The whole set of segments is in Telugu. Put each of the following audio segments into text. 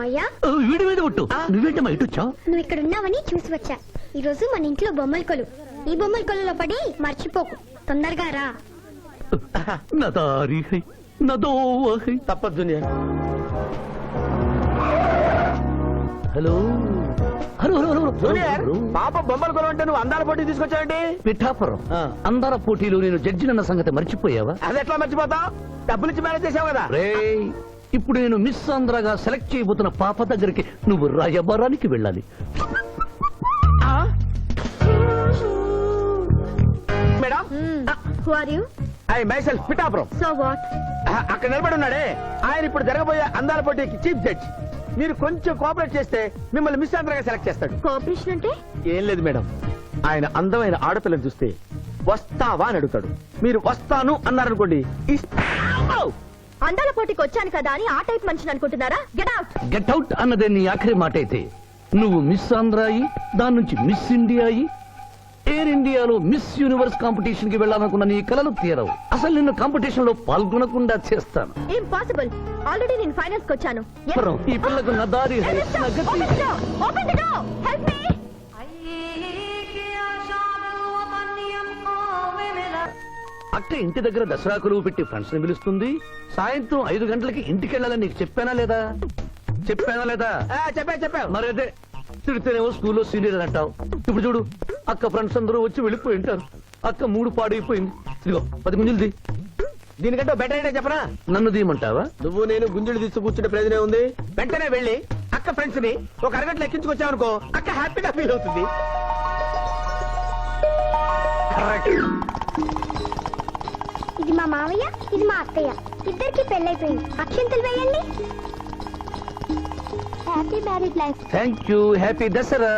అయ్యా ఓ, వీడి మీద ఒట్టు. నువ్వేంటమ్మా ఇటు వచ్చావు? నువ్వు ఇక్కడ ఉన్నావని చూసి వచ్చా. ఈ రోజు మన ఇంట్లో బొమ్మల కొలు. ఈ బొమ్మల కొలులో పడి మర్చిపోకు. తొందరగా రా. తప్పదు hello? Hello hello hello junior hello. పాప బొమ్మలు నువ్వు అందాల పోటీ పిఠాపురం. అందాల పోటీలో నేను జడ్జినన్న సంగతి మర్చిపోయావా? అది ఎట్లా మర్చిపోతావు? డబ్బులు ఇచ్చి మేనేజ్ చేసావు కదా. రే ఇప్పుడు నేను మిస్ ఆంధ్రగా సెలెక్ట్ చేయబోతున్న పాప దగ్గరికి నువ్వు రాయబారానికి వెళ్ళాలి. ఆ? Madam? Who are you I myself Pithapuram. So what ఆ, అక్కడ నిలబడి ఉన్నాడే. ఆయన ఇప్పుడు జరగబోయే అందాల పోటీకి చీఫ్ జడ్జ్. మీరు కొంచెం కోఆపరేట్ చేస్తే మిమ్మల్ని మిస్ ఆంధ్రగా సెలెక్ట్ చేస్తాడు. కోఆపరేషన్ అంటే? ఏం లేదు మేడం. ఆయన అందమైన ఆడపిల్లని చూస్తే వస్తావా అని అడుగుతాడు. మీరు వస్తాను అన్నారనుకోండి ఇస్తా- అందాల పోటీకి వచ్చాను కదా అని ఆ టైప్ మనిషిని అనుకుంటున్నారా? గెట్ అవుట్ గెట్ అవుట్ అన్నదే నీ ఆఖరి మాట అయితే నువ్వు మిస్ ఆంధ్ర అయి దాని నుంచి మిస్ ఇండియా అయి ఎయిర్ ఇండియాలో మిస్ యూనివర్స్ కాంపిటీషన్కి వెళ్ళాలనుకున్న నీ కలలు తీరవు. అసలు నిన్ను కాంపిటీషన్లో పాల్గొనకుండా చేస్తాను. ఇంపాసిబుల్ ఆల్రెడీ నేను ఫైనల్స్కి వచ్చాను ఈ పిల్లకు నా దారి హై, నా గతి open the door help me అక్క ఇంటి దగ్గర దసరా కొలువు పెట్టి ఫ్రెండ్స్ని పిలుస్తుంది? సాయంత్రం ఐదు గంటలకి ఇంటికి వెళ్ళాలని నీకు చెప్పానా లేదా? చెప్పానా లేదా? ఆ, చెప్పావు చెప్పావు మరి అదే తిడితేనేమో స్కూల్లో సీనియర్ అంటావు. ఇప్పుడు చూడు అక్క ఫ్రెండ్స్ అందరూ వచ్చి వెళ్ళిపోయి ఉంటారు. అక్క మూడు పాడైపోయింది. ఇదిగో పది గుంజులది దీనికంటే బెటర్ ఐడియా చెప్పనా? నన్ను తీయమంటావా? నువ్వు నేను గుంజులు తీసి కూర్చుంటే ప్రయోజనం ఉంది వెంటనే వెళ్ళి అక్క ఫ్రెండ్స్ని ఒక అరగంటలో ఎక్కించుకొచ్చావనుకో అక్క హ్యాపీగా ఫీల్ అవుతుంది. ఇది మా మావయ్య ఇది మా అత్తయ్య. ఇద్దరికి పెళ్ళైపోయింది. అక్షంతలు వేయండి. Happy married life thank you happy Dasara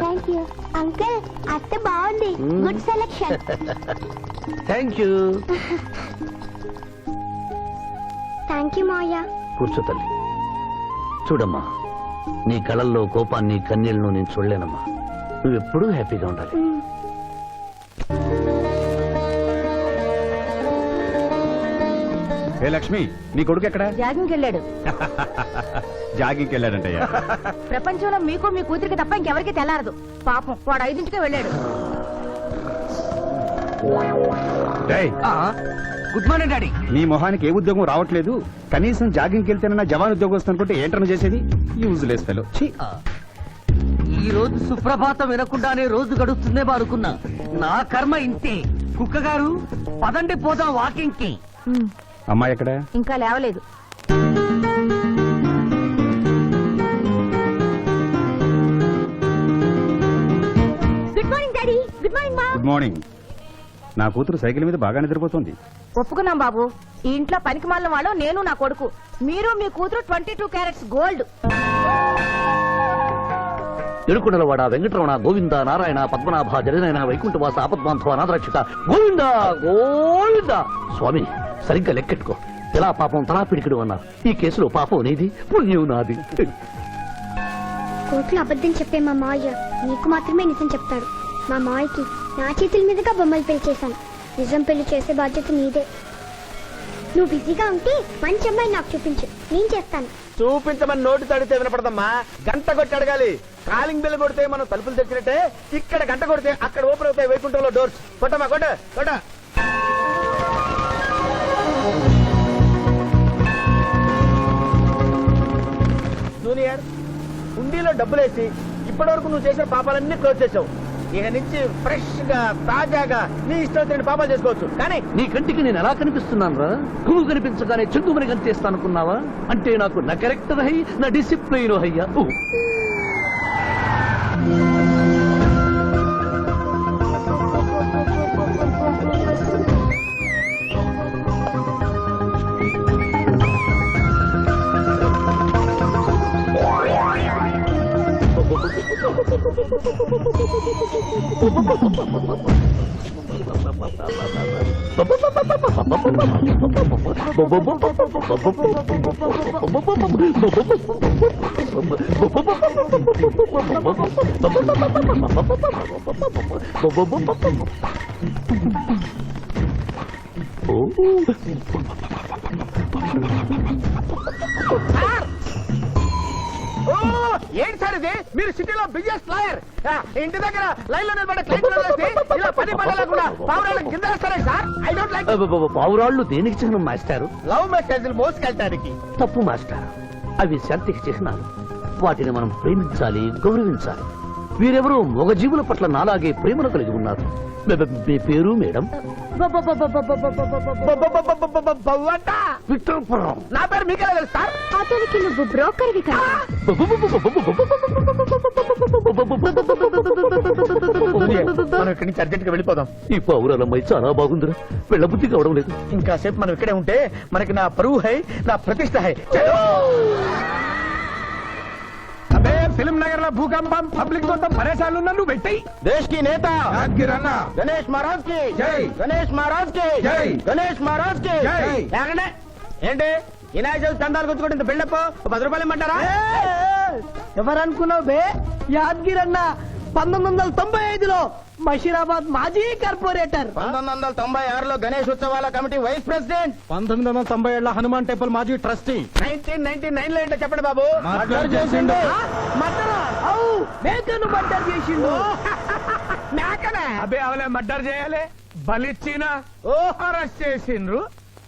thank you uncle అత్త బాగుంది. Hmm. Good selection thank you thank you మావయ్య. కూర్చో తల్లి. చూడమ్మా నీ కళల్లో కోపాన్ని కన్నీళ్ళను నేను చూడలేనమ్మా. నువ్వెప్పుడూ హ్యాపీగా ఉండాలి. ఏ లక్ష్మి నీ కొడుకు ఎక్కడ? జాగింగ్కి వెళ్ళాడు జాగింగ్కి వెళ్ళాడంటయ్యా ప్రపంచంలో మీకు మీ కూతురికి తప్ప ఇంకెవరికి తెల్లారదు. పాపం వాడు ఐదింటికే వెళ్ళాడు. Good morning daddy. నీ మొహానికి ఏ ఉద్యోగం రావట్లేదు? కనీసం జాగింగ్కి వెళ్తేనన్నా జవాన్ ఉద్యోగం వస్తుంది అనుకుంటే ఏంటన్నా చేసేది? యూజ్ లెస్ ఫెలో ఈ రోజు సుప్రభాతం వినకుండానే రోజు గడుస్తుందే అనుకున్నా. నా కర్మ ఇంతే. కుక్క గారు పదండి పోదాం వాకింగ్కి అమ్మాయి ఎక్కడ? ఇంకా లేవలేదు. Good morning daddy good morning మా గుడ్ మార్నింగ్ నా కూతురు సైకిల్ మీద బాగా నిద్రపోతుంది. ఒప్పుకున్నాం బాబు. ఈ ఇంట్లో పనికి మాలిన వాళ్ళు నేను నా కొడుకు. మీరు మీ కూతురు ట్వంటీ టూ క్యారెట్స్ గోల్డ్. ఎడుకునలవాడ వెంకటరమణ గోవింద నారాయణ పద్మనాభ జగనైన వైకుంఠవాస ఆపద్బాంధవ నాథరక్షక గోవింద గోవింద. స్వామి సరిగ్గా లెక్కెట్టుకో. ఎలా పాపం తలా పిడికిడు అన్నారు. ఈ కేసులో పాపం నీది పుణ్యం నాది. కోర్టులో అబద్ధం చెప్పే మా మావయ్య నీకు మాత్రమే నిజం చెప్తాడు. మా మావయ్యకి నా చేతుల మీదుగా బొమ్మలు పెళ్ళి చేశాను. నిజం పెళ్ళి చేసే బాధ్యత నీదే. నువ్వు బిజీగా ఉంటే మంచి అమ్మాయి నాకు చూపించు. నేను చేస్తాను. చూపించమని నోటి తడితే వినపడదమ్మా. గంట కొట్టి అడగాలి. కాలింగ్ బిల్ కొడితే మనం తలుపులు తెచ్చినట్టే ఇక్కడ గంట కొడితే అక్కడ ఓపెన్ అవుతాయి వైకుంఠంలో డోర్స్. కొట్టమ్మా కొట్ట కొట్ట. జూనియర్ హుండీలో డబ్బులేసి ఇప్పటి వరకు నువ్వు చేసిన పాపాలన్నీ క్లోజ్ చేసావు. ఇక నుంచి ఫ్రెష్గా తాజాగా నీ ఇష్టం వచ్చిన పాపాలు చేసుకోవచ్చు. కానీ నీ కంటికి నేను ఎలా కనిపిస్తున్నాను రా? పువ్వు కనిపించగానే చెంగుమని కనిపిస్తా అనుకున్నావా అంటే నాకు నా క్యారెక్టర్ హై నా డిసిప్లైన్ హయ్యా Oh. ఏంటి సార్ ఇది? మీరు సిటీలో బిజినెస్ లాయర్. ఇంటి దగ్గర లైన్లో నిలబడే వదిలేసి ఇలా పని పడలేకుండా పావురాలను కింద వేస్తారే సార్? ఐ డోంట్ లైక్ పావురాళ్ళు దేనికి చిహ్నం మాస్టారు? లవ్ మెసేజ్లు మోసుకెళ్ళటానికి. తప్పు మాస్టర్. అవి శాంతికి చిహ్నాలు వాటిని మనం ప్రేమించాలి గౌరవించాలి. వీరెవరూ మొగజీవుల పట్ల నాలాగే ప్రేమను కలిగి ఉన్నారు మీ- పేరు మేడం నా పేరు మీకెలా తెలుసు సార్ అతనికి నువ్వు బ్రోకర్వి కదా మనం ఇక్కడి నుంచి అర్జెంట్గా వెళ్ళిపోదాం ఈ పౌరాలమ్మాయి చాలా బాగుందిరా వెళ్ళబుద్ధి కావడం లేదు ఇంకా సేపు మనం ఇక్కడే ఉంటే మనకి నా పరువు హై నా ప్రతిష్ట హై ఫిలిం నగర్లో భూకంపం పబ్లిక్ పరేషాలు ఉన్నా నువ్వు పెట్టాయి. దేశ్కి నేత గణేష్ మహారాజ్కి జై. గణేష్ మహారాజ్కి జై. గణేష్ మహారాజ్కి జై. ఏంటి? వినాయక చవితి చందాలు గుర్తుకుంటే ఇంత బిల్డప్? పది రూపాయలు ఇమ్మంటారా? ఎవరు అనుకున్నావు బే? యాద్గిరి అన్న పంతొమ్మిది వందల తొంభై ఐదులో బషీరాబాద్ మాజీ కార్పొరేటర్. పంతొమ్మిది వందల తొంభై ఆరులో గణేష్ ఉత్సవాల కమిటీ వైస్ ప్రెసిడెంట్. పంతొమ్మిది వందల తొంభై ఏళ్ళ హనుమాన్ టెంపుల్ మాజీ ట్రస్టీ. నైన్టీన్ నైన్టీ నైన్లో ఏంటో చెప్పండి బాబు. మర్డర్ చేసిండు. మటరా అవు మేకను మర్డర్ చేసిండు. మేకనే? అబే అవలే మర్డర్ చేయాలి. బలిచ్చిన అరెస్ట్ చేసిండ్రు.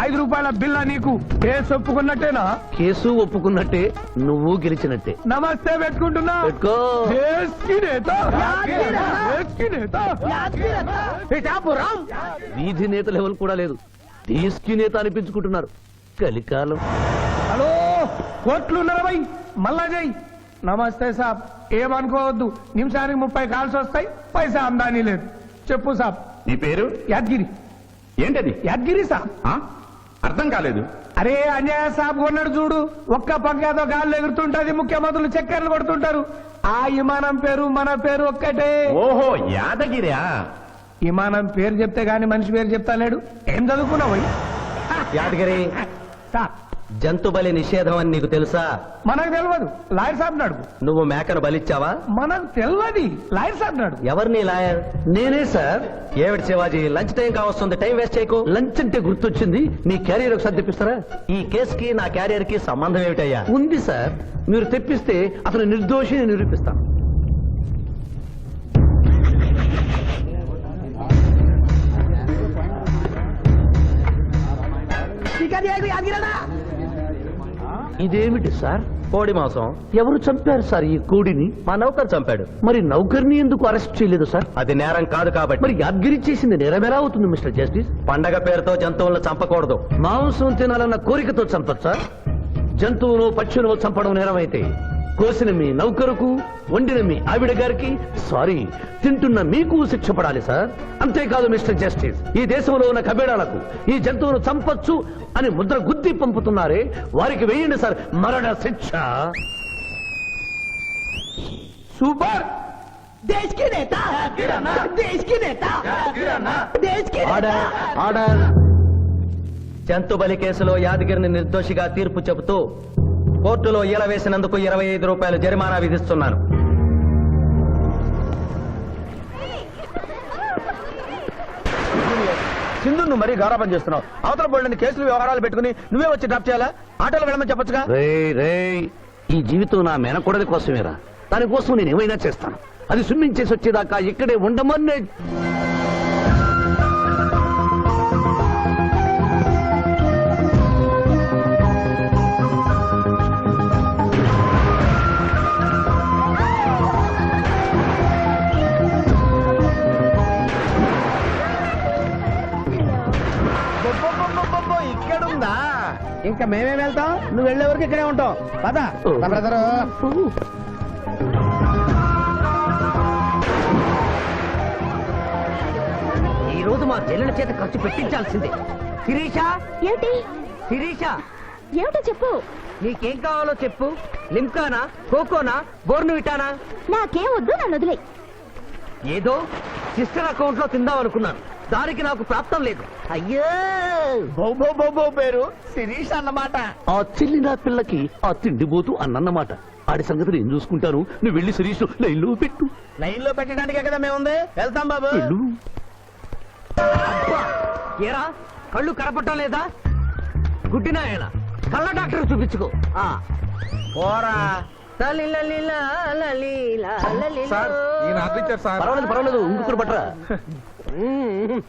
ఐదు రూపాయల బిల్ల నీకు? కేసు ఒప్పుకున్నట్టేనా? కేసు ఒప్పుకున్నట్టే నువ్వు గెలిచినట్టే. నమస్తే పెట్టుకుంటున్నా. పెట్టుకో. వీధి నేత లెవెల్ కూడా లేదు. తీసుకి నేత అనిపించుకుంటున్నారు. కలికాలం. హలో కోట్లు ఉన్నరవై మళ్ళా జై. నమస్తే సాబ్. ఏమనుకోవద్దు. నిమిషానికి ముప్పై కాల్స్ వస్తాయి. పైసా అందానీ లేదు. చెప్పు సాబ్. నీ పేరు? యాద్గిరి. ఏంటది? యాద్గిరి సాబ్. ఆ? అర్థం కాలేదు. అరే అంజయ్య సాబ్ కొన్నాడు చూడు. ఒక్క పంకేదో గాల్లో ఎగురుతుంటది ముఖ్యమంత్రులు చక్కెరలు కొడుతుంటారు. ఆ విమానం పేరు మన పేరు ఒక్కటే. ఓహో యాదగిరా విమానం పేరు చెప్తే గాని మనిషి పేరు చెప్తా లేడు. ఏం చదువుకున్నావు యాదగిరి. సాబ్ జంతు బలి నిషేధం అని నీకు తెలుసా? మనకు తెలియదు లాయర్ సాబ్ నడుపు నువ్వు మేకను బలిచ్చావా? మనకు తెలియదు లాయర్ సాబ్ నడుపు ఎవరిని లాయర్? నేనే సార్. ఏమిటి శివాజీ లంచ్ టైం కావస్తుంది టైం వేస్ట్ చేయకు. లంచ్ అంటే గుర్తొచ్చింది. నీ క్యారియర్ ఒకసారి తెప్పిస్తారా? ఈ కేసుకి నా క్యారియర్కి సంబంధం ఏమిటయ్యా? ఉంది సార్. మీరు తెప్పిస్తే అతను నిర్దోషి నిరూపిస్తాను చికెన్ యాద్గిరన్నా ఇదేమిటి సార్? కోడి మాంసం. ఎవరు చంపారు సార్ ఈ కోడిని? మా నౌకర్ చంపాడు. మరి నౌకర్ని ఎందుకు అరెస్ట్ చేయలేదు సార్? అది నేరం కాదు కాబట్టి. మరి యాద్గిరి చేసింది నేరం ఎలా అవుతుంది మిస్టర్ జస్టిస్? పండగ పేరుతో జంతువులను చంపకూడదు. మాంసం తినాలన్న కోరికతో చంపచ్చా? జంతువును పక్షులను చంపడం నేరమైతే కోసిన మీ నౌకరుకు వండిన మీ ఆవిడ గారికి సారీ తింటున్న మీకు శిక్ష పడాలి సార్. అంతేకాదు మిస్టర్ జస్టిస్ ఈ దేశంలో ఉన్న కబేడాలకు ఈ జంతువును చంపొచ్చు అని ముద్ర గుద్ది పంపుతున్నారే వారికి వేయండి సార్. మరణ శిక్ష. సూపర్! దేశ్కి నేత! దేశ్కి నేత! దేశ్కి నేత! Order order. జంతు బలి కేసులో యాదగిరిని నిర్దోషిగా తీర్పు చెబుతూ కోర్టులో ఈల వేసినందుకు ఇరవై ఐదు రూపాయలు జరిమానా విధిస్తున్నాను. సింధు నువ్వు మరీ గారాబం చేస్తున్నావు. అవతల బోల్డని కేసులు వ్యవహారాలు పెట్టుకుని నువ్వే వచ్చి డ్రాప్ చేయాలా? ఆటోలో వెళ్ళమని చెప్పొచ్చుగా? రే రే ఈ జీవితం నా మెనకూడది కోసమేరా. దానికోసం నేను ఏమైనా చేస్తాను. అది స్విమ్మింగ్ చేసి వచ్చేదాకా ఇక్కడే ఉండమని ఇంకా మేమేం వెళ్తాం? నువ్వు వెళ్ళే వరకు ఇక్కడే ఉంటావు పద. బ్రదరు. ఈ రోజు మా చెల్లెల చేత ఖర్చు పెట్టించాల్సిందే. శిరీష? ఏంటి శిరీష? ఏమిటో చెప్పు. నీకేం కావాలో చెప్పు. లిమ్కానా? కోకోనా? బోర్నువిటానా నాకేం వద్దు నన్ను వదిలే ఏదో సిస్టర్ అకౌంట్లో తిందాం అనుకున్నాను. దానికి నాకు ప్రాప్తం లేదు. అయ్యో! బౌ బౌ బౌ బౌ పేరు శిరీష్ అన్నమాట. ఆ చెల్లి నా పిల్లకి ఆ తిండిపోతూ అన్నన్నమాట. ఆడి సంగతి నేను చూసుకుంటాను నువ్వు వెళ్ళి శిరీష్ లైన్లో పెట్టు. లైన్లో పెట్టడానికే కదా మేము ఉంది వెళ్తాం బాబు. ఏరా? కళ్ళు కనపడటం లేదా? గుడ్డినాయన కళ్ళ డాక్టర్ చూపించుకో. ఆ. పోరా. పర్వాలేదు పర్వాలేదు ఇంకొకరు పట్టరా మ్మ్.